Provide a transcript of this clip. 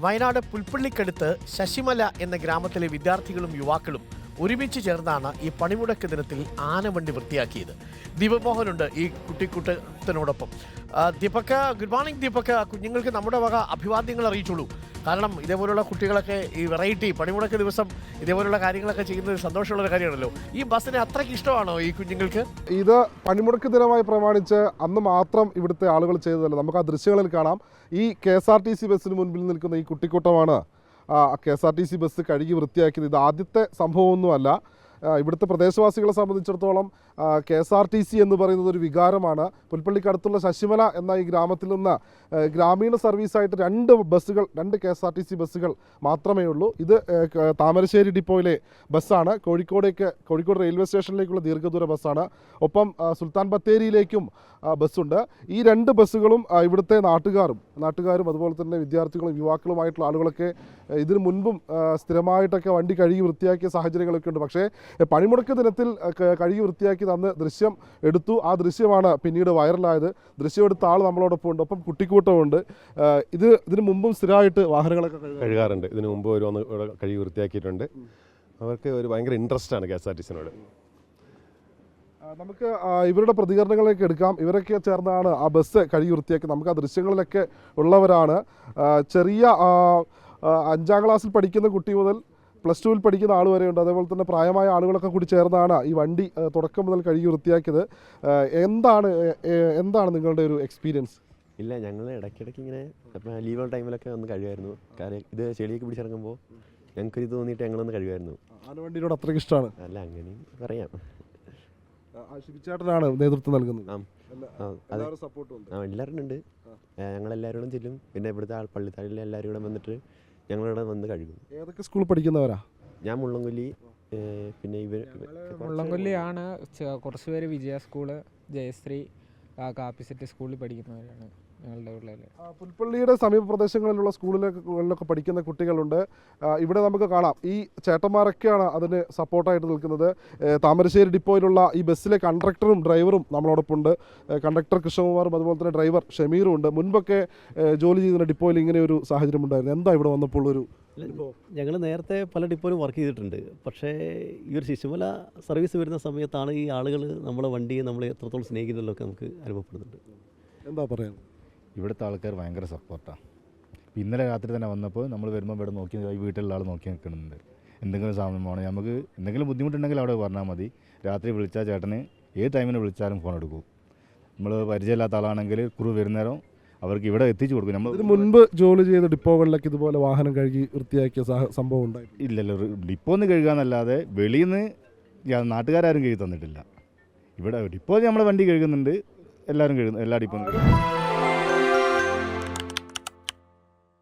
വയനാട് പുൽപ്പള്ളിക്കടുത്ത് ശശിമല എന്ന ഗ്രാമത്തിലെ വിദ്യാർത്ഥികളും യുവാക്കളും ഒരുമിച്ച് ചേർന്നാണ് ഈ പണിമുടക്ക് ദിനത്തിൽ ആനവണ്ടി വൃത്തിയാക്കിയത്. ദീപമോഹനുണ്ട് ഈ കുട്ടിക്കൂട്ടത്തിനോടൊപ്പം. Deepak good morning Deepak. കുഞ്ഞുങ്ങൾക്ക് നമ്മുടെ വക അഭിവാദ്യങ്ങൾ അറിയിച്ചുള്ളൂ. കാരണം ഇതേപോലുള്ള കുട്ടികളൊക്കെ ഈ വെറൈറ്റി പണിമുടക്ക് ദിവസം ഇതേപോലുള്ള കാര്യങ്ങളൊക്കെ ചെയ്യുന്നത് സന്തോഷമുള്ള കാര്യമാണല്ലോ. ഈ ബസ്സിന് അത്രയ്ക്ക് ഇഷ്ടമാണോ ഈ കുഞ്ഞുങ്ങൾക്ക്? ഇത് പണിമുടക്ക് ദിനമായി പ്രമാണിച്ച് അന്ന് മാത്രം ഇവിടുത്തെ ആളുകൾ ചെയ്തതല്ല. നമുക്ക് ആ ദൃശ്യങ്ങളിൽ കാണാം. ഈ K S R T C ബസ്സിന് മുൻപിൽ നിൽക്കുന്ന ഈ കുട്ടിക്കൂട്ടമാണ് K S R T C bus കഴുകി വൃത്തിയാക്കിയത്. ഇത് ആദ്യത്തെ സംഭവമൊന്നുമല്ല. ഇവിടുത്തെ പ്രദേശവാസികളെ സംബന്ധിച്ചിടത്തോളം K S R T C എന്ന് പറയുന്നത് ഒരു വികാരമാണ്. പുൽപ്പള്ളിക്കടുത്തുള്ള ശശിമല എന്ന ഈ ഗ്രാമത്തിൽ നിന്ന് ഗ്രാമീണ സർവീസായിട്ട് രണ്ട് ബസ്സുകൾ രണ്ട് K S R T C ബസ്സുകൾ മാത്രമേ ഉള്ളൂ. ഇത് താമരശ്ശേരി ഡിപ്പോയിലെ ബസ്സാണ്. കോഴിക്കോടേക്ക് കോഴിക്കോട് റെയിൽവേ സ്റ്റേഷനിലേക്കുള്ള ദീർഘദൂര ബസ്സാണ്. ഒപ്പം സുൽത്താൻ ബത്തേരിയിലേക്കും ബസ്സുണ്ട്. ഈ രണ്ട് ബസ്സുകളും ഇവിടുത്തെ നാട്ടുകാരും നാട്ടുകാരും അതുപോലെ തന്നെ വിദ്യാർത്ഥികളും യുവാക്കളുമായിട്ടുള്ള ആളുകളൊക്കെ ഇതിനു മുൻപും സ്ഥിരമായിട്ടൊക്കെ വണ്ടി കഴുകി വൃത്തിയാക്കിയ സാഹചര്യങ്ങളൊക്കെ ഉണ്ട്. പക്ഷേ പണിമുടക്ക് ദിനത്തിൽ കഴുകി വൃത്തിയാക്കി തന്ന് ദൃശ്യം എടുത്തു. ആ ദൃശ്യമാണ് പിന്നീട് വൈറലായത്. ദൃശ്യം എടുത്ത ആൾ നമ്മളോടൊപ്പം ഉണ്ട്. ഒപ്പം കുട്ടിക്കൂട്ടമുണ്ട് ഇത് ഇതിനു മുമ്പും സ്ഥിരമായിട്ട് വാഹനങ്ങളൊക്കെ കഴുകാറുണ്ട്. ഇതിനു മുമ്പ് ഒരു വന്ന് ഇവിടെ കഴുകി വൃത്തിയാക്കിയിട്ടുണ്ട്. അവർക്ക് ഒരു ഭയങ്കര ഇൻട്രസ്റ്റ് ആണ് കെ എസ് ആർ ടി സിനോട്. നമുക്ക് ഇവരുടെ പ്രതികരണങ്ങളൊക്കെ എടുക്കാം. ഇവരൊക്കെ ചേർന്നാണ് ആ ബസ് കഴുകി വൃത്തിയാക്കി. നമുക്ക് ആ ദൃശ്യങ്ങളിലൊക്കെ ഉള്ളവരാണ്. ചെറിയ അഞ്ചാം ക്ലാസ്സിൽ പഠിക്കുന്ന കുട്ടി മുതൽ പ്ലസ് ടുവിൽ പഠിക്കുന്ന ആൾ വരെയുണ്ട് അതേപോലെ തന്നെ പ്രായമായ ആളുകളൊക്കെ കൂടി ചേർന്നാണ് ഈ വണ്ടി തുടക്കം മുതൽ കഴുകി വൃത്തിയാക്കിയത്. എന്താണ് എന്താണ് നിങ്ങളുടെ ഒരു എക്സ്പീരിയൻസ് ഇല്ല ഞങ്ങൾ ഇടയ്ക്കിടയ്ക്ക് ഇങ്ങനെ ലീവ് ടൈമിലൊക്കെ ഒന്ന് കഴിയുമായിരുന്നു കാര്യം ഇത് ചെളിയൊക്കെ പിടിച്ചിറങ്ങുമ്പോൾ ഞങ്ങൾക്ക് ഇത് തോന്നിയിട്ട് ഞങ്ങളൊന്ന് കഴിയുമായിരുന്നു ആനവണ്ടിയോട് അത്രയ്ക്ക് ഇഷ്ടമാണ് അല്ല അങ്ങനെ പറയാം. ശിബിച്ചേട്ടനാണ് നേതൃത്വം നൽകുന്നത്. എല്ലാവരും ഉണ്ട്. ഞങ്ങളെല്ലാവരോടും ചെല്ലും. പിന്നെ ഇവിടുത്തെ ആൾ പള്ളിത്താഴിലെ എല്ലാവരും കൂടെ വന്നിട്ട് ഞങ്ങളിവിടെ വന്ന് കഴുകും. ഏതൊക്കെ സ്കൂളിൽ പഠിക്കുന്നവരാ? ഞാൻ മുള്ളംകൊല്ലി പിന്നെ ഇവർ മുള്ളംകൊല്ലിയാണ് കുറച്ച് പേര് വിജയ സ്കൂൾ ജയശ്രീ കാപ്പിസെറ്റ് സ്കൂളിൽ പഠിക്കുന്നവരാണ്. ഞങ്ങളുടെ പുൽപ്പള്ളിയുടെ സമീപ പ്രദേശങ്ങളിലുള്ള സ്കൂളിലൊക്കെ പഠിക്കുന്ന കുട്ടികളുണ്ട്. ഇവിടെ നമുക്ക് കാണാം. ഈ ചേട്ടന്മാരൊക്കെയാണ് അതിന് സപ്പോർട്ടായിട്ട് നിൽക്കുന്നത്. താമരശ്ശേരി ഡിപ്പോയിലുള്ള ഈ ബസ്സിലെ കണ്ടക്ടറും ഡ്രൈവറും നമ്മളോടൊപ്പം ഉണ്ട് കണ്ടക്ടർ കൃഷ്ണകുമാറും അതുപോലെ തന്നെ ഡ്രൈവർ ഷമീറും ഉണ്ട്. മുൻപൊക്കെ ജോലി ചെയ്യുന്ന ഡിപ്പോയിൽ ഇങ്ങനെ ഒരു സാഹചര്യം ഉണ്ടായിരുന്നു. എന്താ ഇവിടെ വന്നപ്പോൾ ഒരു ഞങ്ങൾ നേരത്തെ പല ഡിപ്പോയിലും വർക്ക് ചെയ്തിട്ടുണ്ട്. പക്ഷേ ഈ ഒരു ശിശുമല സർവീസ് വരുന്ന സമയത്താണ് ഈ ആളുകൾ നമ്മളെ വണ്ടിയെ നമ്മളെ എത്രത്തോളം സ്നേഹിക്കുന്നതിലൊക്കെ നമുക്ക് അനുഭവപ്പെടുന്നുണ്ട്. എന്താ പറയാൻ ഇവിടുത്തെ ആൾക്കാർ ഭയങ്കര സപ്പോർട്ടാണ് ഇന്നലെ രാത്രി തന്നെ വന്നപ്പോൾ നമ്മൾ വരുമ്പോൾ ഇവിടെ നോക്കി ഈ വീട്ടിലുള്ള ആൾ നോക്കി നിൽക്കുന്നുണ്ട്. എന്തെങ്കിലും സാധനം വേണം? നമുക്ക് എന്തെങ്കിലും ബുദ്ധിമുട്ടുണ്ടെങ്കിൽ അവിടെ പറഞ്ഞാൽ മതി. രാത്രി വിളിച്ചാൽ ചേട്ടന് ഏത് ടൈമിന് വിളിച്ചാലും ഫോൺ എടുക്കും. നമ്മൾ പരിചയമില്ലാത്ത ആളാണെങ്കിൽ കുറു വരുന്നേരം അവർക്ക് ഇവിടെ എത്തിച്ചു കൊടുക്കും. നമ്മൾ മുൻപ് ജോലി ചെയ്ത ഡിപ്പോകളിലൊക്കെ ഇതുപോലെ വാഹനം കഴുകി വൃത്തിയാക്കിയ സംഭവം ഉണ്ടായി. ഇല്ലല്ലോ ഡിപ്പോ ഒന്ന് കഴുകാന്നല്ലാതെ വെളിയിൽ നിന്ന് നാട്ടുകാരും കഴുകി തന്നിട്ടില്ല. ഇവിടെ ഡിപ്പോ നമ്മൾ വണ്ടി കഴുകുന്നുണ്ട് എല്ലാവരും കഴുകുന്നു എല്ലാ ഡിപ്പോ